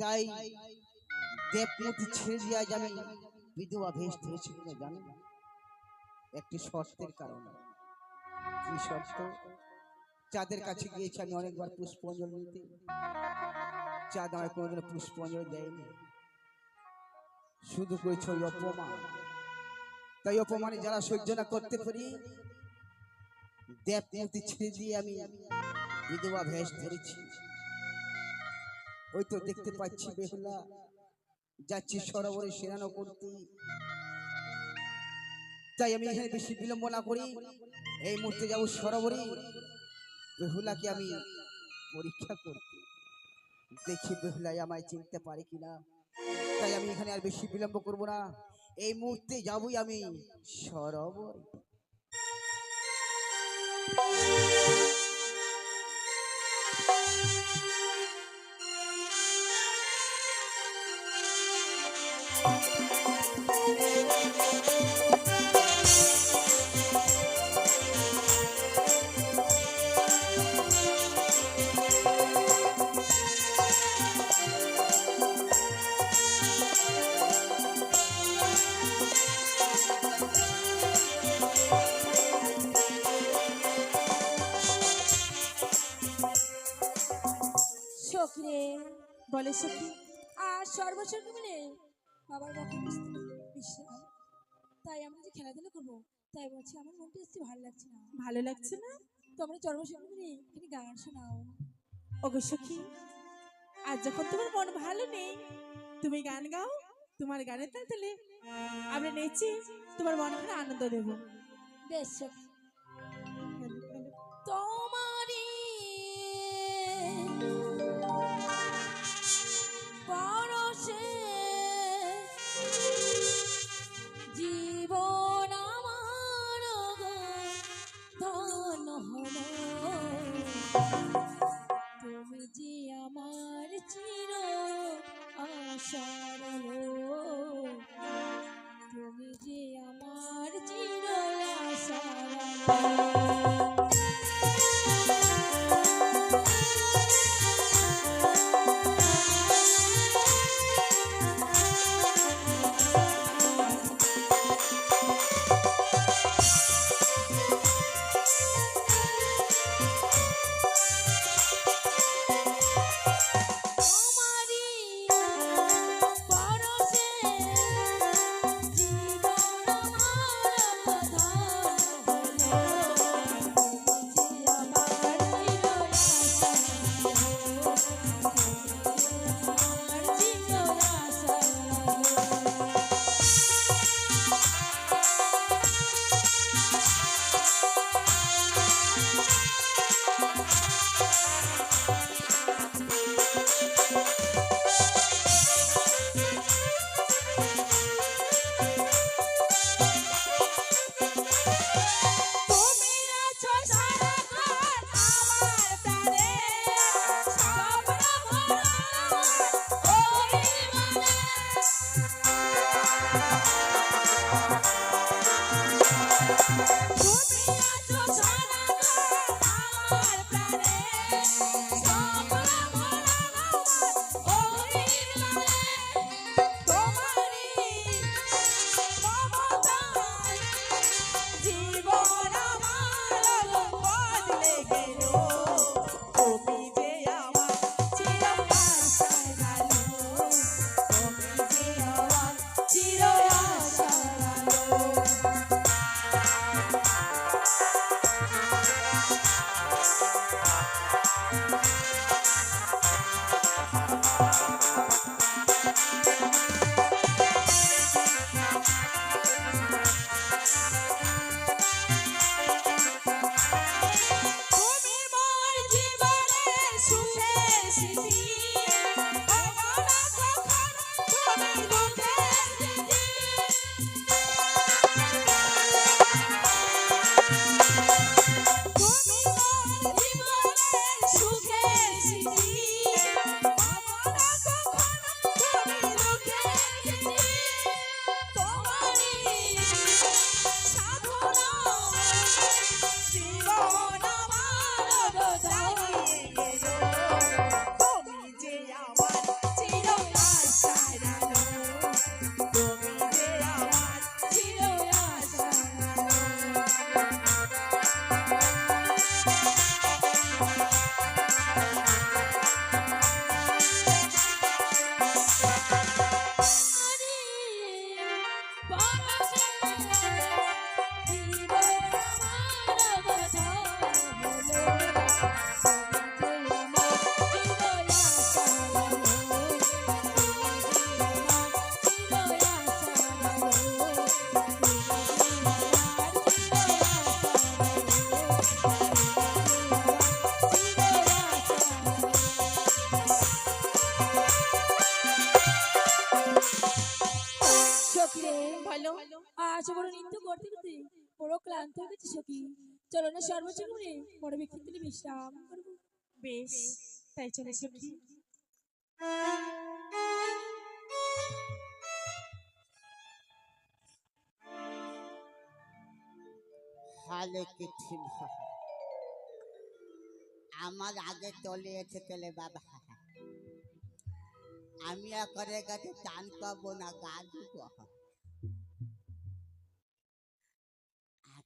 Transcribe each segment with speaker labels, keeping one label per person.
Speaker 1: তাই দেবমূর্তি ছেড়ে আজ আমি বিধবা ভেস ধরেছি কিনা জানেন? একটি শর্তের কারণে। কি শর্ত? চাঁদের কাছে গিয়েছি, আমি অনেকবার পুষ্পাঞ্জলি নিতে। চাঁদ আমার কোনোদিন পুষ্পাঞ্জলি দেয়নি। শুধু করেছে ওই অপমান। তাই অপমানে যারা সহ্য না করতে পারি দেবমূর্তি ছেড়ে দিয়ে আমি বিধবা ভেস ধরেছি। ওই তো দেখতে পাচ্ছি বেহুলা। যাচ্ছি সরোবরে সেরানো করতে তাই আমি এখানে বেশি বিলম্ব না করি। এই মুহূর্তে যাব সরোবরে। বেহুলাকে আমি পরীক্ষা করতে। দেখি বেহুলাই আমায় চিনতে পারে কিনা। তাই আমি এখানে আর বেশি বিলম্ব করব না। এই মুহূর্তে যাবই আমি সরোবর।
Speaker 2: সখী রে
Speaker 3: বলে সখী
Speaker 2: আর সর্বসখী মিলে বাবার কথা বুঝতে বিশ্রাম তাই আমরা যে খেলাধুলা করব তাই বলছি আমার মনটা একটু ভালো লাগছে না।
Speaker 3: ভালো লাগছে না?
Speaker 2: তোমরা সর্বসখী মিলে এখানে গান শোনাও।
Speaker 3: ওগো সখী আজ যখন তোমার মন ভালো নেই তুমি গান গাও তোমার গানের তালে আমরা নেচে তোমার মন আনন্দ দেবো।
Speaker 2: বেশ সখী thank you তুমি আছো
Speaker 3: বলো
Speaker 2: আজ বড় নৃত্য করতে করতে বড় ক্লান্ত হয়ে গেছে সখী। চলো না সর্বোচ্চ করে বড় ব্যক্তি তুলে বিশ্রাম করব।
Speaker 3: বেশ তাই চলে সখী।
Speaker 4: আমার আগে চলে এসে চলে বাবা আমি করে কাছে চান পাবো না গা দিব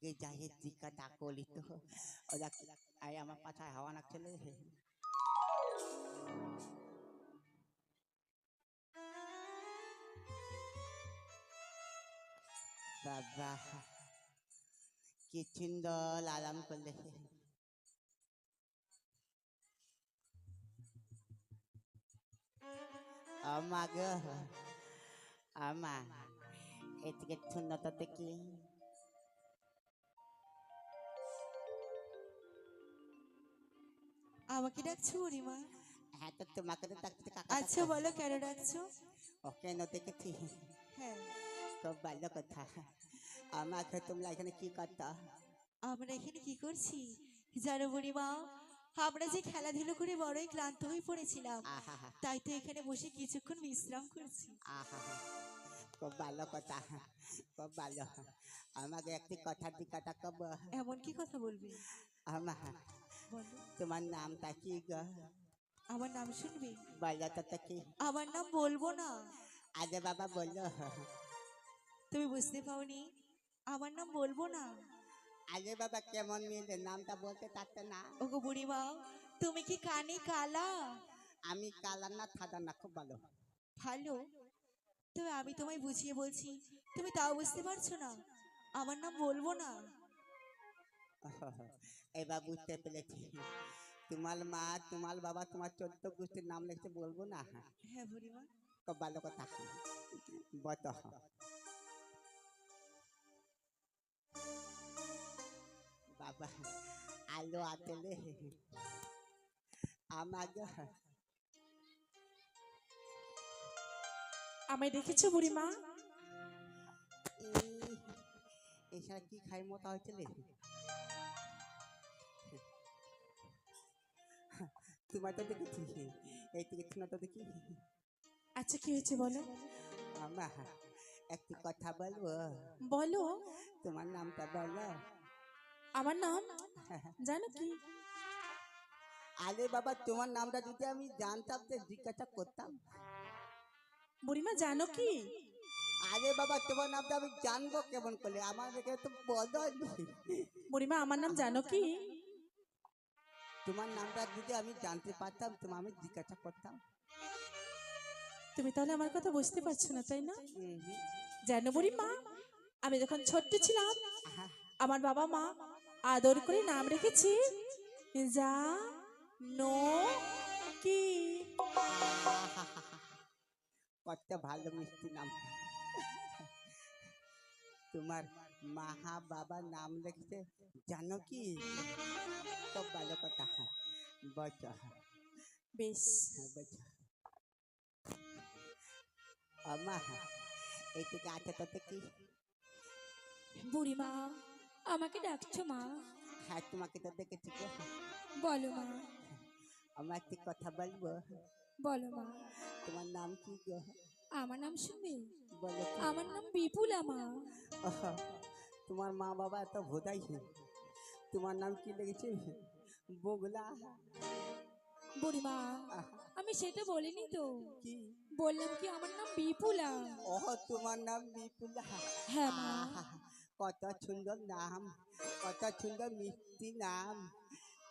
Speaker 4: আগে যাই জিজ্ঞাসা করি তো আই আমার পাছায় হাওয়া না চলে বাবা, কি সুন্দর আরাম করলে আমা গো আমা এদিকে শূন্যতা দেখি
Speaker 5: আমাকে ডাকছো বুড়িমা?
Speaker 4: হ্যাঁ তো তোমাকে তো ডাকতে কাকা
Speaker 5: আচ্ছা বলো কেন ডাকছো?
Speaker 4: ওকে ন দেখেছি।
Speaker 5: হ্যাঁ।
Speaker 4: খুব ভালো কথা। আমাকে তোমরা এখানে কি করতো?
Speaker 5: আমরা এখানে কি করছি? জানো বুড়িমা আমরা যে খেলাধুলো করে বড়ই ক্লান্ত হয়ে পড়েছিলাম তাই তো এখানে বসে কিছুক্ষণ বিশ্রাম করছি।
Speaker 4: আহা খুব ভালো কথা। খুব ভালো। আমাকে একটি কথা জিজ্ঞাসা করব
Speaker 5: এমন কি কথা বলবে?
Speaker 4: আমা
Speaker 5: বলো।
Speaker 4: তোমার নামটা কি গো?
Speaker 5: আমার নাম শুনবি?
Speaker 4: বলো তো কি?
Speaker 5: আমার নাম বলব না।
Speaker 4: আরে বাবা বলল
Speaker 5: তুমি বুঝতে পাওনি? আমার নাম বলব না।
Speaker 4: আরে বাবা কেমন মিলে নামটা বলতে পারতে না?
Speaker 5: ওগো বুড়িমা তুমি কি কানে কালা?
Speaker 4: আমি কালা না থাদা না খুব ভালো।
Speaker 5: ভালো। তবে আমি তোমায় বুঝিয়ে বলছি তুমি তাও বুঝতে পারছ না? আমার নাম বলব না।
Speaker 4: এবার বুঝতে পেরেছি। তোমার মা তোমার বাবা তোমার চোদ্দ গোষ্ঠীর নাম লিখতে বলব না?
Speaker 5: হ্যাঁ বুড়িমা
Speaker 4: খুব ভালো কথা। বত। বাবা আলো আতেলে আমাকে
Speaker 3: আমায় দেখেছ বুড়িমা?
Speaker 4: এছাড়া কি খাই মতো হয়েছিল তোমার তো দেখেছি এই থেকে শোনা তো দেখি।
Speaker 3: আচ্ছা কি হয়েছে বলো?
Speaker 4: আমা একটি কথা বলব?
Speaker 3: বলো।
Speaker 4: তোমার নামটা বলো।
Speaker 3: আমার নাম? জানো কি?
Speaker 4: আরে বাবা তোমার নামটা যদি আমি জানতাম তো জিজ্ঞাসা করতাম।
Speaker 3: বুড়িমা জানো কি?
Speaker 4: আরে বাবা তোমার নামটা আমি জানব কেমন করে? আমার তো বদল
Speaker 3: বুড়িমা আমার নাম জানো কি?
Speaker 4: তোমার নামটা যদি আমি জানতে পারতাম তোমার আমি জিজ্ঞাসা করতাম।
Speaker 3: তুমি তাহলে আমার কথা বুঝতে পারছ না তাই না?
Speaker 4: হুম।
Speaker 3: জানো বুড়িমা আমি যখন ছোট্ট ছিলাম আমার বাবা মা আদর করে নাম রেখেছি যা নো কি।
Speaker 4: কত ভালো মিষ্টি নাম। তোমার মাহা বাবা নাম লিখতে জানো কি? খুব ভালো কথা বলছো
Speaker 3: বেশ।
Speaker 4: হ্যাঁ, বলছো আমা এই থেকে আছে তো কি?
Speaker 2: বুড়িমা আমাকে ডাকছো মা?
Speaker 4: হ্যাঁ তোমাকে তো দেখেছি গো।
Speaker 2: বলো মা।
Speaker 4: আমার একটি কথা বলব
Speaker 2: বলো মা।
Speaker 4: তোমার নাম কি গো?
Speaker 2: আমার নাম শুনবে
Speaker 4: বলো
Speaker 2: আমার নাম বিপুলা মা
Speaker 4: তোমার মা বাবা এত ভোদাই তোমার নাম কি লেগেছে? বগলা।
Speaker 2: বুড়িমা আমি সেটা বলিনি তো।
Speaker 4: কি?
Speaker 2: বললাম কি আমার নাম বিপুলা?
Speaker 4: ও তোমার নাম বিপুলা।
Speaker 2: হ্যাঁ
Speaker 4: কত সুন্দর নাম কত সুন্দর মিষ্টি নাম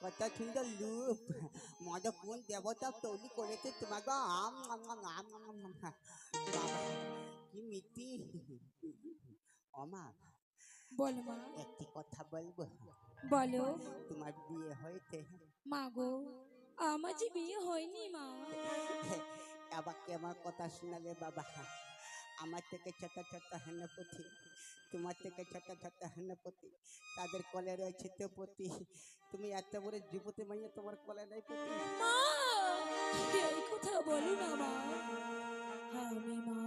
Speaker 4: কত সুন্দর লুপ মদ কোন দেবতা তৈরি করেছে তোমাকে? আম আম। কি মিষ্টি। অমা
Speaker 2: বলো মা
Speaker 4: একটি কথা বলব?
Speaker 2: বলো।
Speaker 4: তোমার বিয়ে হয়েছে?
Speaker 2: মা গো আমার যে বিয়ে হয়নি মা।
Speaker 4: আবার কে আমার কথা শোনালে বাবা। আমার থেকে ছোট ছোট হেনপতি তোমার থেকে ছোট ছোট হেনপতি তাদের কলে রয়েছে তেপতি তুমি এত বড় যুবতী মাইয়ে তোমার কলে নাই পতি?
Speaker 2: মা এই কথা বলো না মা। আমি মা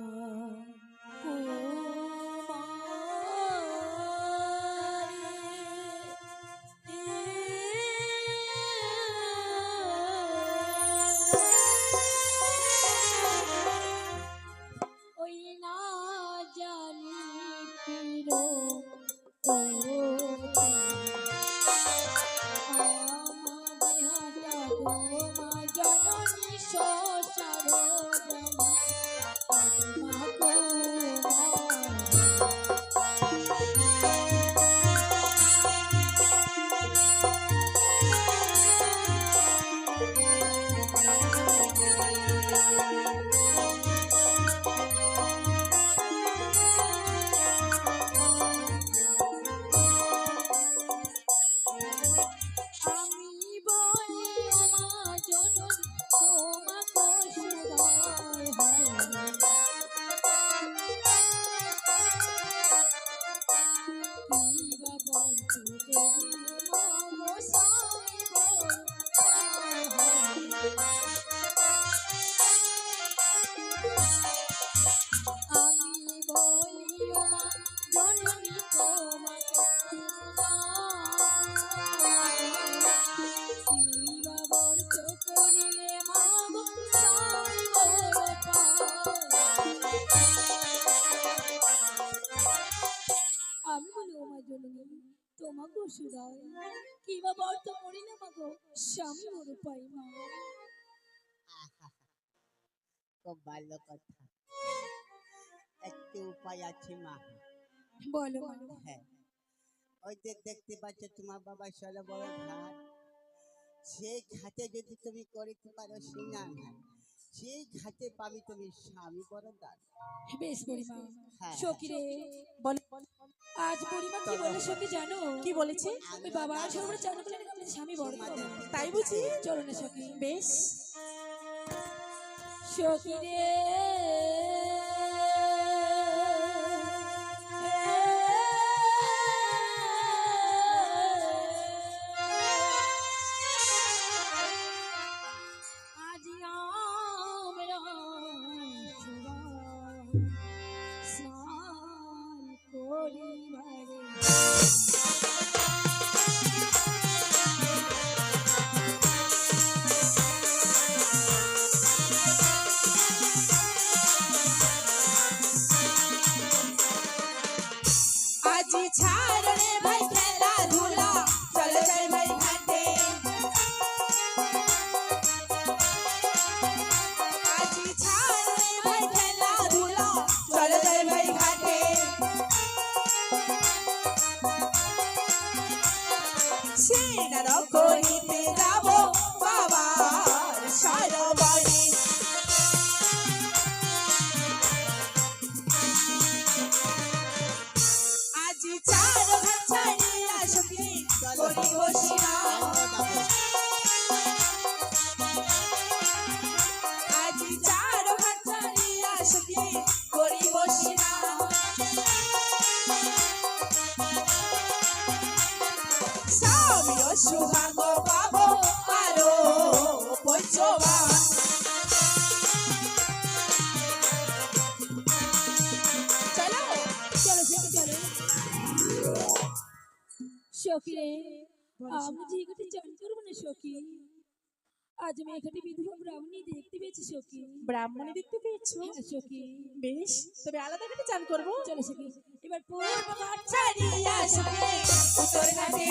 Speaker 2: কি বা বর মরি না মাগো স্বামী মরু পাই মা।
Speaker 4: খুব ভালো কথা। একটু উপায় আছে মা।
Speaker 2: বলো
Speaker 4: হ্যাঁ। ওই যে দেখতে পাচ্ছ তোমার বাবা চলে বড় ঘাট সেই ঘাটে যদি তুমি করতে পারো স্নান সেই ঘাটে পাবি তুমি স্বামী বড় দান
Speaker 2: বেশ বুড়িমা।
Speaker 4: হ্যাঁ।
Speaker 2: সখী রে
Speaker 3: বল
Speaker 2: আজ বুড়িমা কি বলে সখী জানো?
Speaker 3: কি বলেছে?
Speaker 2: ওই বাবা আজ চান জানো নাকি আমাদের স্বামী বড়
Speaker 3: তাই বুঝি?
Speaker 2: চলো না সখী
Speaker 3: বেশ।
Speaker 2: সখী রে
Speaker 3: পঞ্চবান চলো
Speaker 2: চলো সখী চলো রে আমি যে এখানে চান করব না সখী আজ আমি এখানে বিধবা ব্রাহ্মণী দেখতে পেয়েছি সখী
Speaker 3: ব্রাহ্মণী দেখতে পেয়েছ
Speaker 2: হ্যাঁ সখী
Speaker 3: বেশ তবে আলাদা করে চান করব
Speaker 2: চলো সখী এবার ঘাটে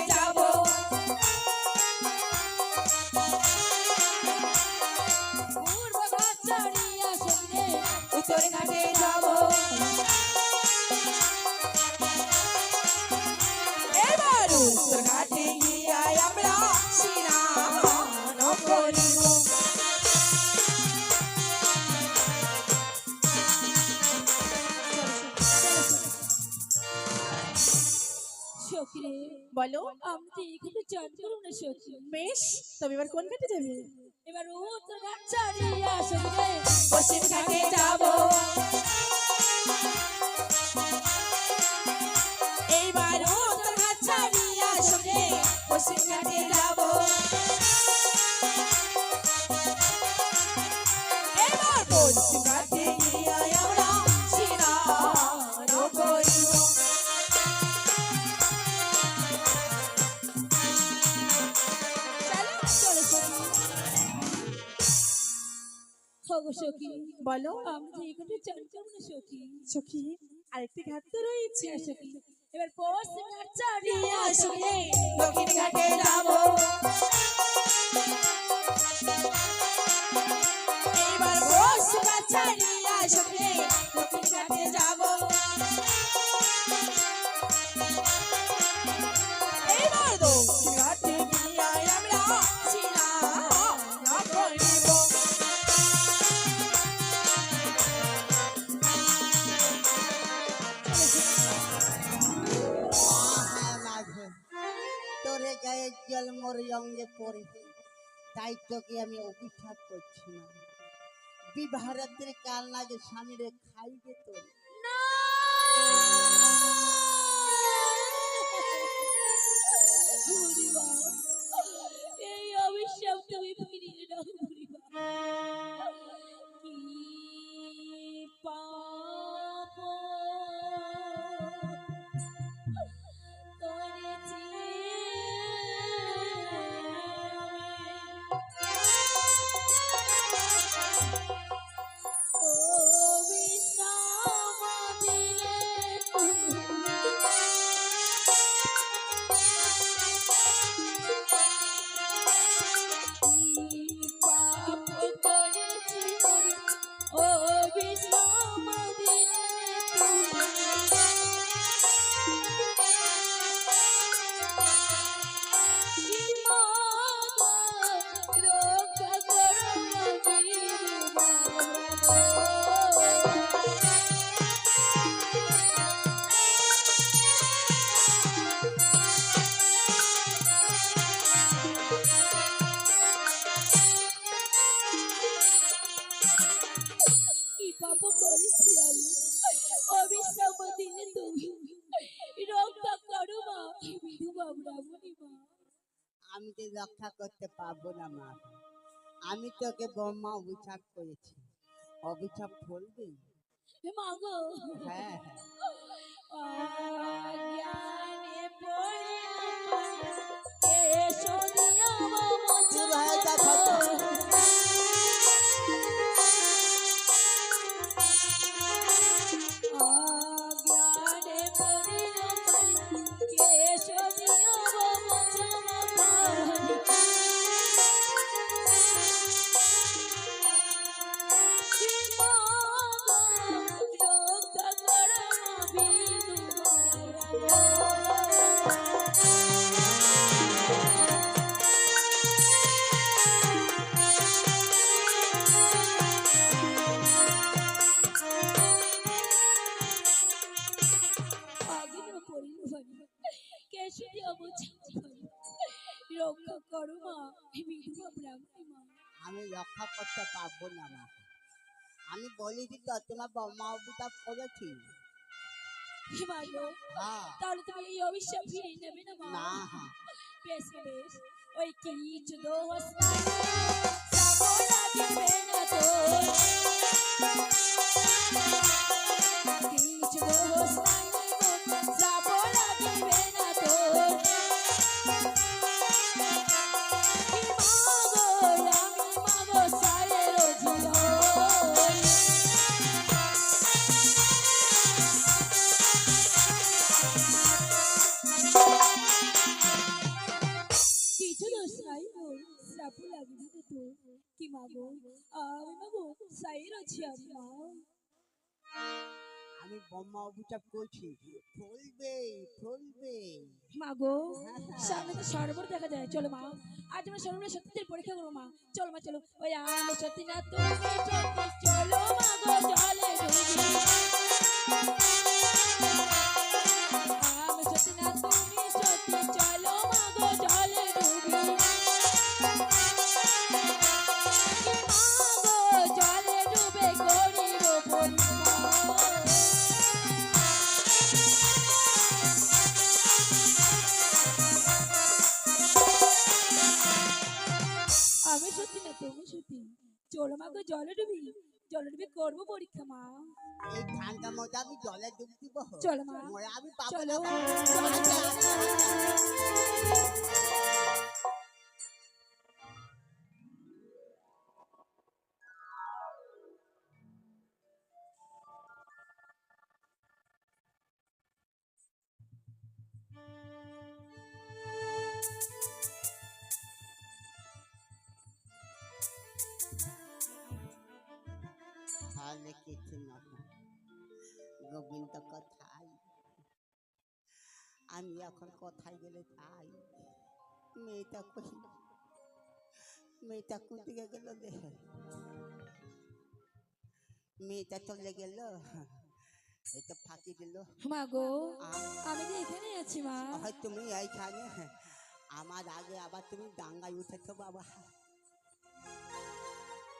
Speaker 2: রে
Speaker 3: উত্তর ঘাটে ঘাটে বলো
Speaker 2: আমি যে এখানে চান করব না সত্যি?
Speaker 3: বেশ তবে এবার কোন ঘাটে যাবে?
Speaker 2: এবার ও তো সখী রে
Speaker 3: পশ্চিম ঘাটে যাব। এইবার ও তো ছাড়িয়া সঙ্গে পশ্চিম ঘাটে যাব।
Speaker 2: খগো সখী
Speaker 3: বলো।
Speaker 2: আমি যে এখানে চান না সখী।
Speaker 3: সখী আরেকটি ঘাট তো রয়েছে।
Speaker 2: হ্যাঁ সখী। এবার পশ্চিম ঘাট চড়িয়া
Speaker 3: শুনে দক্ষিণ ঘাটে যাব। এইবার পশ্চিম ঘাট চড়িয়া শুনে দক্ষিণ ঘাটে যাব।
Speaker 4: জল মোর অঙ্গে পড়ে তাই তোকে আমি অভিশাপ করছি না বিবাহ রাত্রে কাল লাগে স্বামীরে খাইবে তোর
Speaker 2: কি পাপ আমি
Speaker 4: তো রক্ষা করতে পারব না মা। আমি তোকে ব্রহ্মা অভিশাপ করেছি। অভিশাপ ফলবি? হ্যাঁ হ্যাঁ। আমি বলেছি তো তোমার অভিশাপ
Speaker 2: মা গো
Speaker 4: হ্যাঁ
Speaker 2: তাহলে তুমি এই অভিশাপ ফিরিয়ে নেবে না মা বেশ বেশ ওই কিছু দোষ না তো
Speaker 4: অভিশাপ করছি ফলবে ফলবে।
Speaker 2: মাগো সামনে তো সরোবর দেখা যায়। চলো মা আজ আমরা সরোবরে সত্যির পরীক্ষা করব মা। চলো মা চলো। ওই আমি সত্যি না তুমি ডুব
Speaker 4: দিব
Speaker 2: চলো মা
Speaker 4: মরে আমি পাবো
Speaker 2: চলো
Speaker 4: না
Speaker 2: চলো
Speaker 4: তাহলে কিছু না গোবিন্দ কোথায় আমি এখন কোথায় গেলে তাই? মেয়েটা কই মেয়েটা কোথায় গেল রে? মেয়েটা চলে গেল? এটা ফাঁকি দিল।
Speaker 2: মাগো
Speaker 4: আ-
Speaker 2: আমি যে এখানে আছি মা।
Speaker 4: হয় তুমি এইখানে? আমার আগে আবার তুমি ডাঙ্গায় উঠেছো বাবা।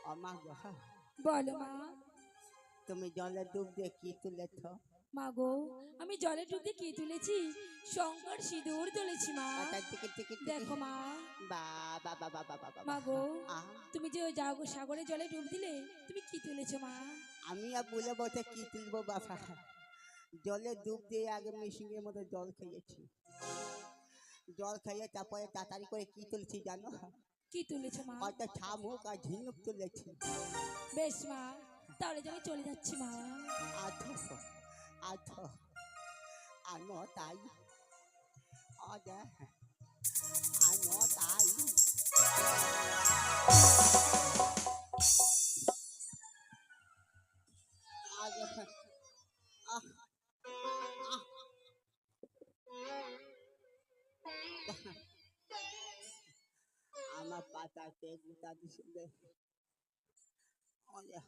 Speaker 4: আমা গো।
Speaker 2: বলো মা।
Speaker 4: তুমি জলে ডুব দিয়ে কি তুলেছ?
Speaker 2: মাগো আমি জলে ডুবতে কি তুলেছি? শঙ্কর সিঁদুর তুলেছি মা। দেখো মা। মাগো
Speaker 4: আহ,
Speaker 2: তুমি যে ওই জাগো সাগরে জলে ডুব দিলে তুমি কি তুলেছো মা?
Speaker 4: আমি আর বলে বসে কি তুলবো বাবা? জলে ডুব দিয়ে আগে মেশিনের মতো জল খেয়েছি। জল খেয়ে তারপরে তাড়াতাড়ি করে কি তুলছি জানো?
Speaker 2: কি তুলেছো মা?
Speaker 4: হয়তো শামুক আর ঝিনুক তুলেছি।
Speaker 2: বেশ মা তাহলে যে আমি চলে যাচ্ছি মা।
Speaker 4: আধো আধো আনো তাই অদে আনো তাই আজ আহ আহ আমার পাতাতে গুতা দিছিলে অদে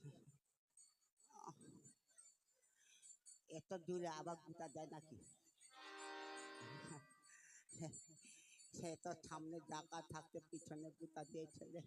Speaker 4: এত দূরে আবার গুতা দেয় নাকি? সে তো সামনে ডাকা থাকতে পিছনে গুতা দিয়েছিলে